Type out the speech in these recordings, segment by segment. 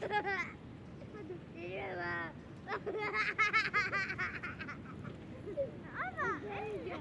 哈哈哈！继续吧！哈哈哈哈哈！妈，没有。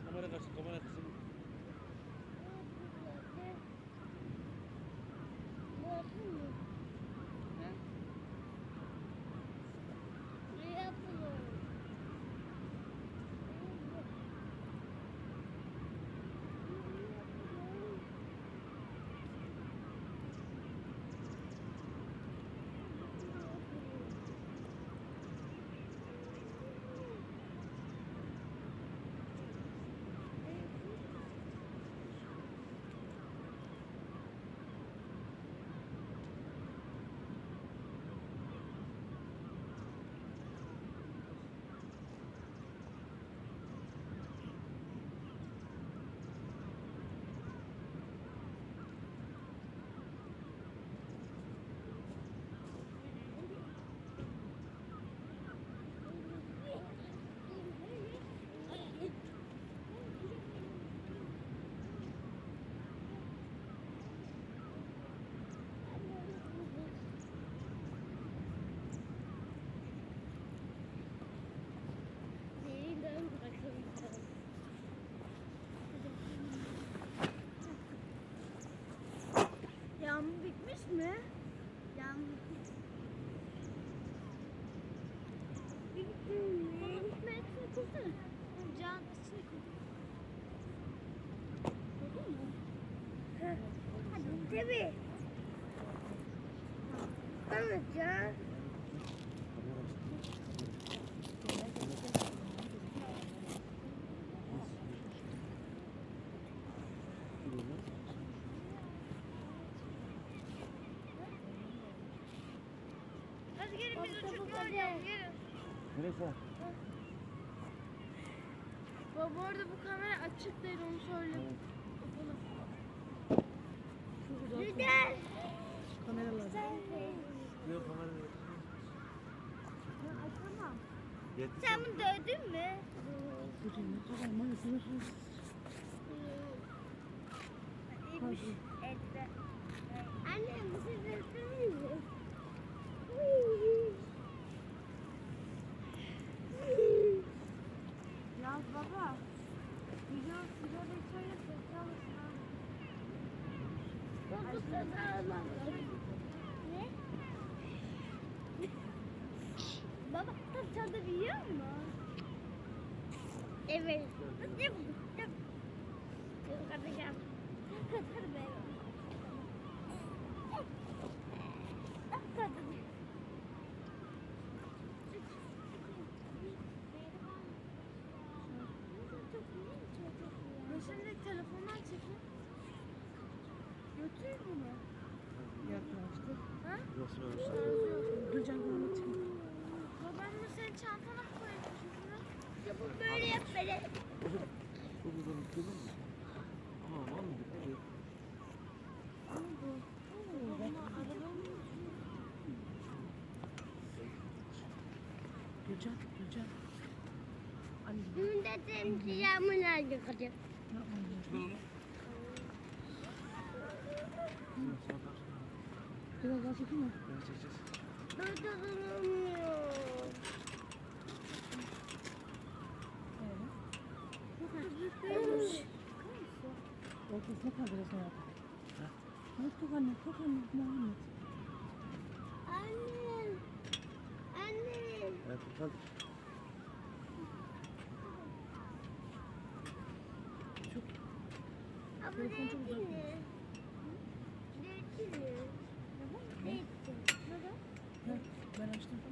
Cámara, cámara, cámara. Tabii. Anlatacağım. Hadi gelin biz uçurtma oynayalım. Neresi? Baba orada bu kamera açık değil onu söyleyeyim. Evet. kamerayı. Açamam. Sen bunu dövdün mü? İyiymiş. Anne bu sefer dövdün mü? Evet. Nasıl yapacağım? Kırkatacağım. Kırkatır ben. Şimdi telefondan çekin. Götürür bunu. Yaklaştı. Ha? Yoksa öyle. Gülcan bunu çekin. Babam mı senin çantana Böyle yap böyle. Çok uzun tuttun var mı gitti? Gülcan, Gülcan. Bunu da temsilamın aldı kızım. Biraz daha çekeyim mi? Ben çekeceğiz. Ben kesinlikle kaldıracağız hayatım. Evet çok anne, çok anne, Muhammed. Annem. Annem. Evet kaldır. Çok. Ama ne ettiniz? Ne ettiniz? Ne ettiniz? Ben açtım.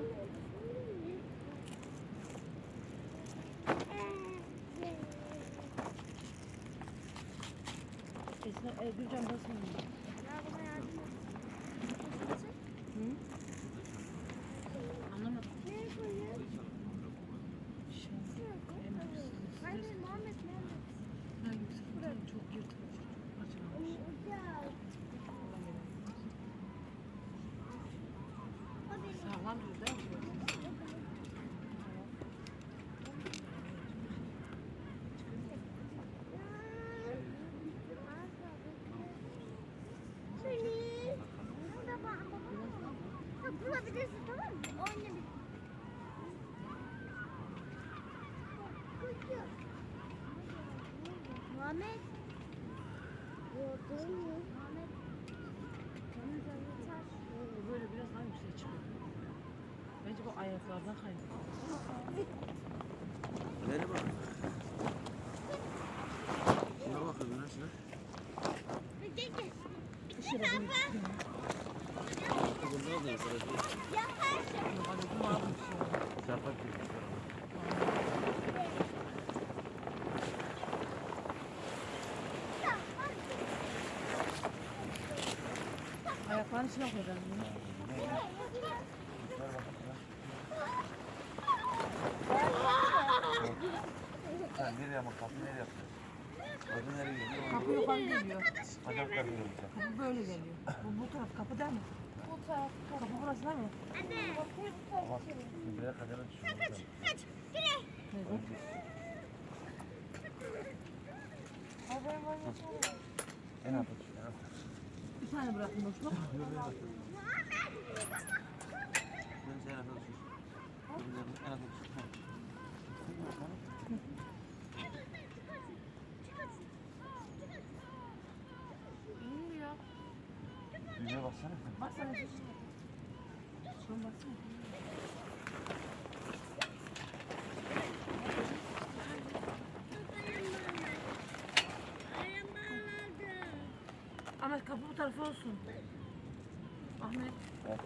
yaptın? Kesin e, Gülcan basmıyor. ayaklarına kaybediyor. Nereye bak? Şuna bak öbürüne şuna. Ayaklarını şuna koyacağım. Geliyor. Bacak kapı gelecek. Kapı böyle geliyor. Bu, bu taraf kapı değil mi? Bu taraf. Kapı burası değil mi? Bak buraya kadar açıyoruz. Evet. En alt aç. En alt aç. Bir tane bırakın boşluk. Ben sen en alt aç. En alt aç. İyi ya. Düğmeye baksana. Bak sana şu. Şuna baksana. Ahmet kapı bu tarafa olsun. Ahmet. Evet.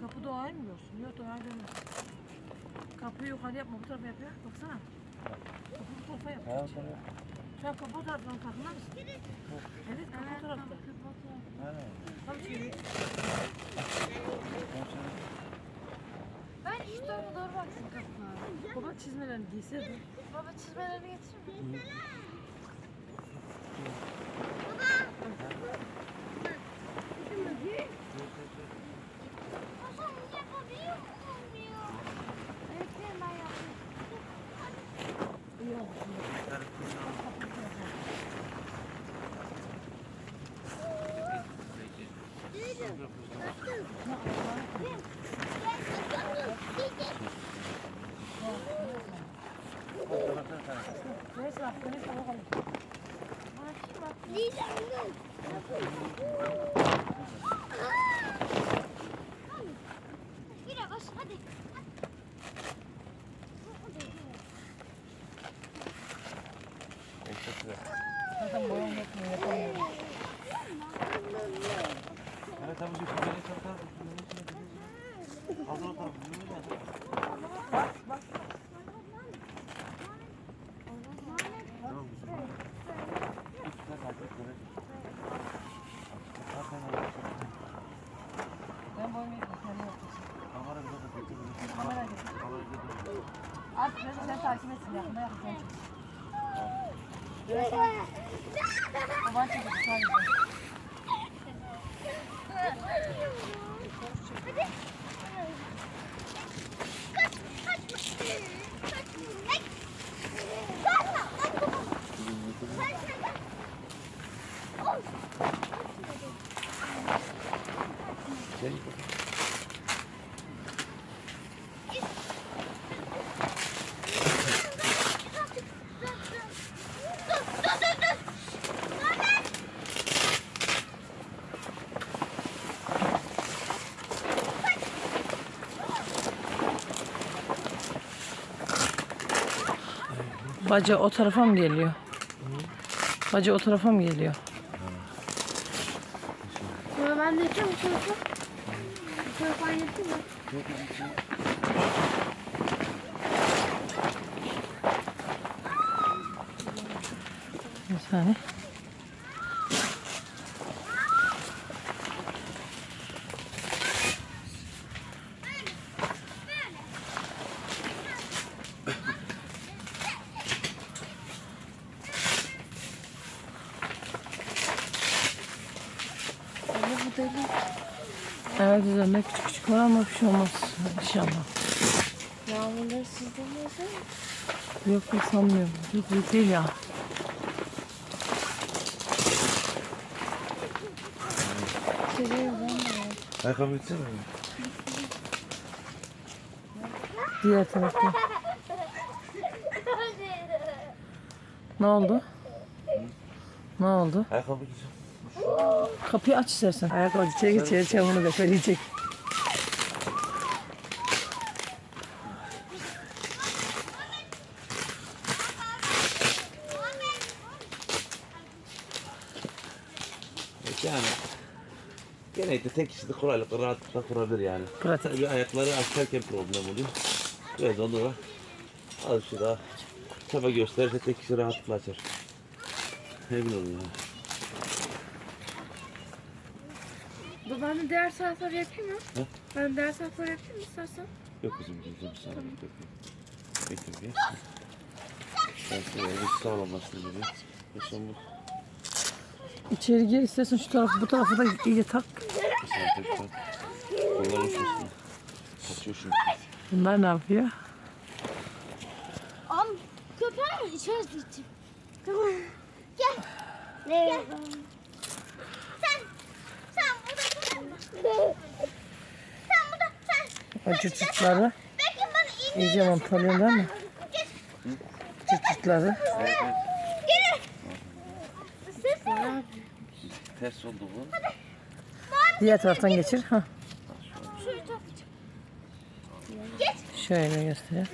Kapı doğayı mı görsün? Yok doğayı görmüyor. Kapıyı yukarı yapma bu tarafa yapıyor. Baksana. Kapı bu tarafa yap. Ha sonra. Şu an kapı o taraftan farkında mısın? Evet kapı o tarafta. Ben şu tarafa doğru baksın kapına. Baba çizmelerini giyseydin. Baba çizmelerini getirir mi? Neyse bak neyse bakalım. Yine koş hadi. Zaten boyam yetmiyor yapamıyorum. Evet tabii ki. Beni çarpar. Hazır o tarafı. Bak bak. Tamam kızım. Üç tane kalacak böyle. Zaten öyle. Ben boyam yetmiyor. Sen ne yapacaksın? Kamera bir dakika bekle. Kamera getir. Kamera getir. Artık ben sen takip Baca o tarafa mı geliyor? Baca o tarafa mı geliyor? Sonra ben de tarafa. Bu tarafa aynı yapayım mı? Bir saniye. Üzerinde küçük küçük var ama bir şey olmaz inşallah. Yağmurları sizde mi yazıyor? Yok yok sanmıyorum. Çok büyük değil ya. Ayakkabı gitsene. Diğer tarafta. Ne oldu? Ne oldu? Ayakkabı gitsene. Kapıyı aç istersen. Ayakkabı içeri git içeri çamurunu defeleyecek. Yani tek kişide kolaylıkla rahatlıkla kurabilir yani. Pratik. Tabii ayakları açarken problem oluyor. Böyle olur. Azıcık daha çaba gösterirse tek kişi rahatlıkla açar. Emin olun yani. Dur ben de diğer sayfaları yapayım mı? He? Ben de diğer sayfaları yapayım mı istersen? Yok bizim bizim bir saniye bekle. Bekle bir. Belki böyle bir sağlamlaştı gibi. Yaşam bu. İçeri gir istersen şu tarafı bu tarafı da iyice tak. Sen tek tak. Kollar uçmasın. Kaçıyor çünkü. Bunlar ne yapıyor? Am köpeği mi içeri sıçayım? Tamam. Gel. Ne? Sen. Sen burada. Sen burada. Sen. O cırcırtları Belki bana iğne. iyice montalıyorsun değil mi? Gel. Gel. Ses ne? Ters oldu bu. Diğer taraftan geçir. Ha, şöyle göstereyim.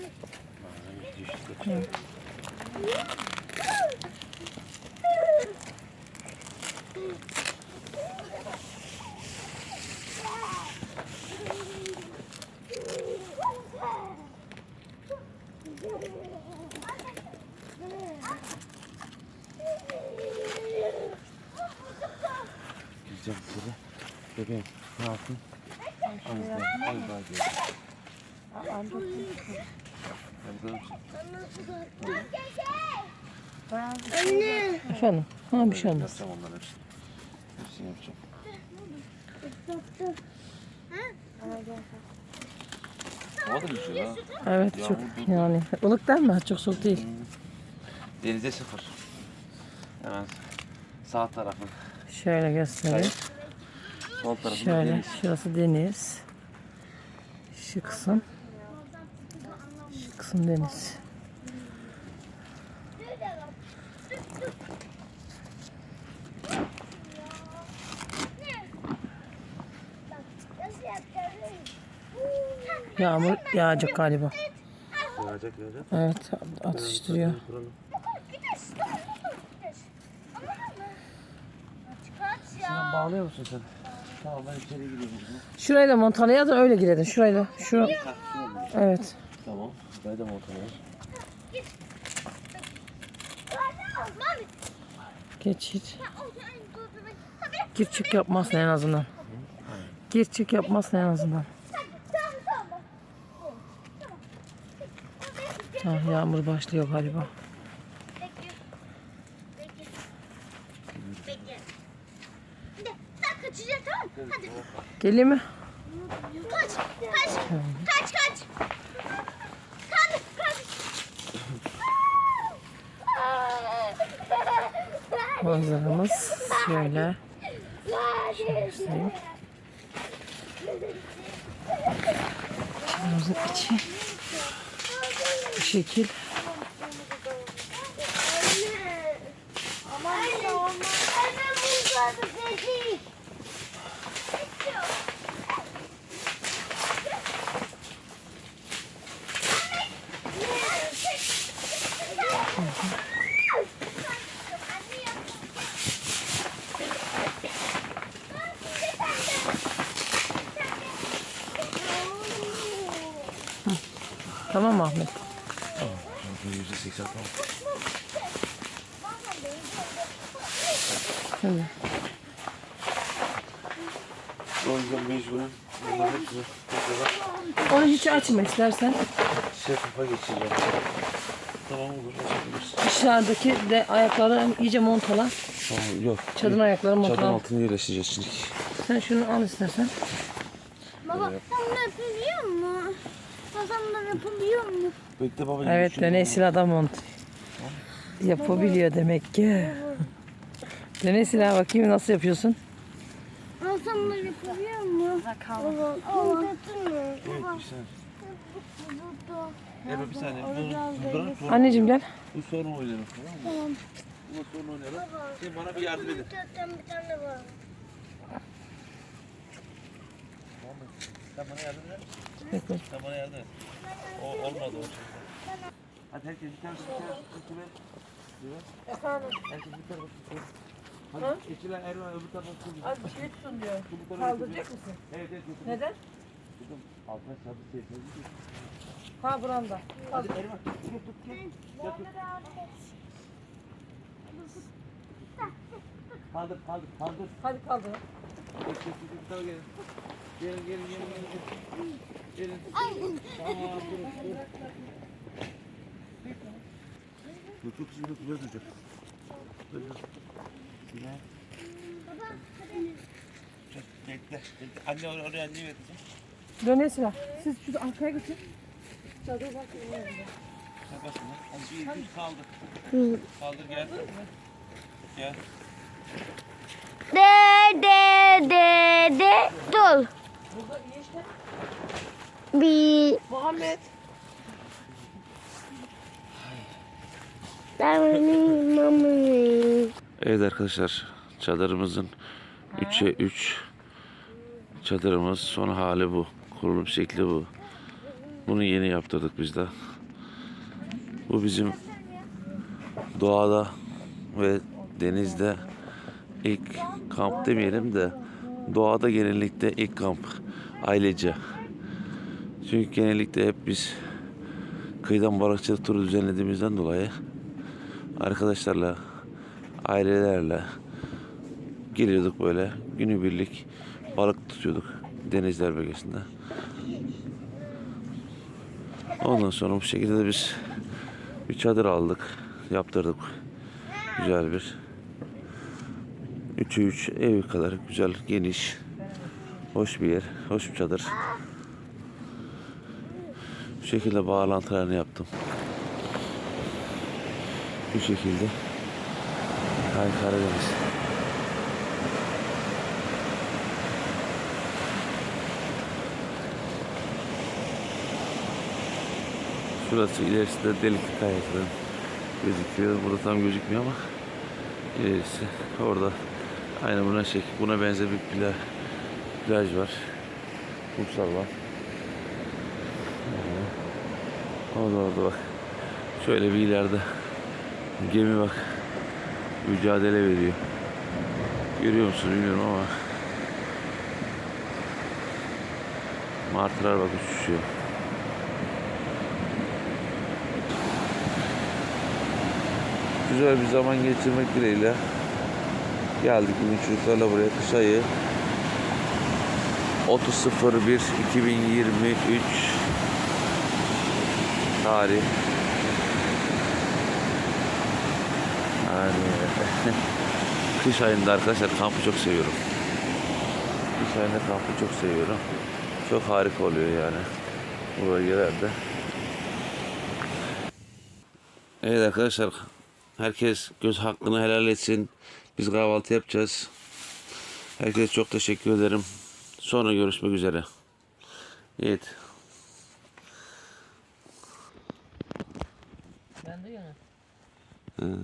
Gireceğim şöyle. Bebeğim ne yaptın? Anne. Efendim? Ha bir şey olmaz. Yapacağım onların hepsini. Hepsini yapacağım. Hava da güzel ha. Evet çok yani. Ilık değil mi? Çok soğuk değil. Denize sıfır. Hemen sağ tarafı. Şöyle göstereyim. Sol tarafı Şöyle deniz. şurası deniz. Şu kısım. Şu kısım deniz. Yağmur yağacak galiba. Yağacak yağacak. Evet atıştırıyor. Sen bağlıyor musun sen? Tamam ben içeri. Şurayı da montalaya da öyle girelim. Şurayı da. Şu. Evet. Tamam. Ben de montanıyorum. Mami. Geçit. Gir çık yapmazsın en azından. Gir çık yapmazsın en azından. Tamam yağmur başlıyor galiba. Bekle. Bekle. Bekle. Bir de sen kaçacaksın tamam mı? Geleyim mi? Kaç. Kaç. Kaç kaç. Hadi kaç. Manzaramız şöyle. Göstereyim. Çadırımızın içi bu şekil. Anne. Anne. Anne bu kadar değil. Tamam Ahmet? Yüzde seksen tamam. Hadi. O yüzden mecburen bunların hepsini Onu hiç açma istersen. şeffafa geçireceğim. Tamam olur. Açabiliriz. Dışarıdaki de ayakları iyice montala. Tamam yok. Çadırın ayakları Çadırın montala. altına yerleştireceğiz şimdi. Sen şunu al istersen. Baba sen bunu musun? Bunu yapabiliyor musun? Bekle baba. Evet deneysil adam mont. Yapabiliyor demek ki. Deneysil ha bakayım nasıl yapıyorsun. Bunu yapabiliyor musun? Baba, baba. Baba, Bir saniye. Evet bir saniye. Dur, dur, dur. Anneciğim gel. Bu sonra oynayalım tamam mı? Bu sonra oynayalım. Şimdi bana bir yardım edin. Bir tane var. Sen bana yardım eder misin? Bekle. Sen bana yardım et. O olmadı o şimdi. Hadi herkes bir tane bir. Efendim? Herkes bir tane Hadi Eçiler Erman öbür tarafa tutun. Az bir şey tutun diyor. Kaldıracak mısın? Evet evet tutun. Neden? Tutun. Altına çadır seyirciyi. Ha buranda. Hadi Erman tut tut tut. Gel tut. Kaldır kaldır kaldır. Hadi kaldır. Gelin. Gelin gelin gelin gelin. Tamam durun dur. Dur dur dur dur dur dur. Dur dur. Sine. Dur, Bekle. Anne oraya, oraya anne vereceğim. Dön Esra. Siz şurada arkaya geçin. Sen başına. Hadi bir, bir kaldır. Kaldır gel. Gel. De de de de dur. Bir Muhammed. Evet arkadaşlar çadırımızın 3'e 3 çadırımız son hali bu. Kurulum şekli bu. Bunu yeni yaptırdık biz de. Bu bizim doğada ve denizde ilk kamp demeyelim de doğada genellikle ilk kamp ailece. Çünkü genellikle hep biz kıyıdan balıkçılık turu düzenlediğimizden dolayı arkadaşlarla ailelerle geliyorduk böyle günübirlik balık tutuyorduk denizler bölgesinde. Ondan sonra bu şekilde de biz bir çadır aldık, yaptırdık. Güzel bir 3'ü 3 ev kadar güzel, geniş, hoş bir yer, hoş bir çadır. Şekilde bağlantılarını yaptım. Bu şekilde. Hay Karadeniz. Şurası ilerisinde delikli kayakların gözüküyor. Burada tam gözükmüyor ama ilerisi orada aynı buna şey buna benzer bir plaj, plaj var. Kumsal var. Orada orada bak. Şöyle bir ileride. Gemi bak. Mücadele veriyor. Görüyor musun bilmiyorum ama. Martılar bak uçuşuyor. Güzel bir zaman geçirmek dileğiyle. Geldik bugün çocuklarla buraya. Kış ayı. 30.01 2023 tarih Yani kış ayında arkadaşlar kampı çok seviyorum. Kış ayında kampı çok seviyorum. Çok harika oluyor yani bu bölgelerde. Evet arkadaşlar herkes göz hakkını helal etsin. Biz kahvaltı yapacağız. Herkese çok teşekkür ederim. Sonra görüşmek üzere. Evet. Ben de yana. Anne,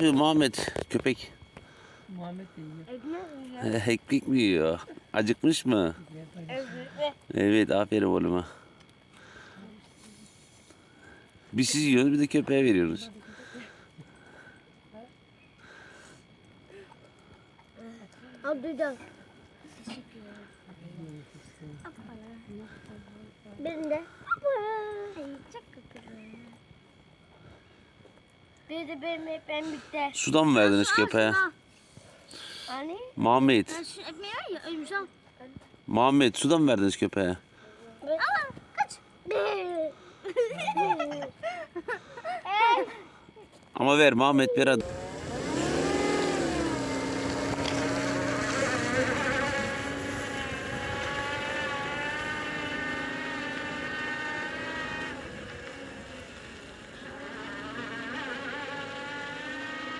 Ee, Muhammed köpek Muhammed de yiyor. Ekmek ekmek mi yiyor? Acıkmış mı? Evet aferin oğluma. Biz siz yiyoruz bir de köpeğe veriyoruz. Al duyacağım. Ben de. Çok güzel. Bir de benim ekmeğim bitti. Sudan mı verdiniz köpeğe? Hani? Muhammed, Ben şu ekmeği var ya ölmüş al. Muhammed sudan mı verdiniz köpeğe? Ama kaç. Ama ver Muhammed ver hadi.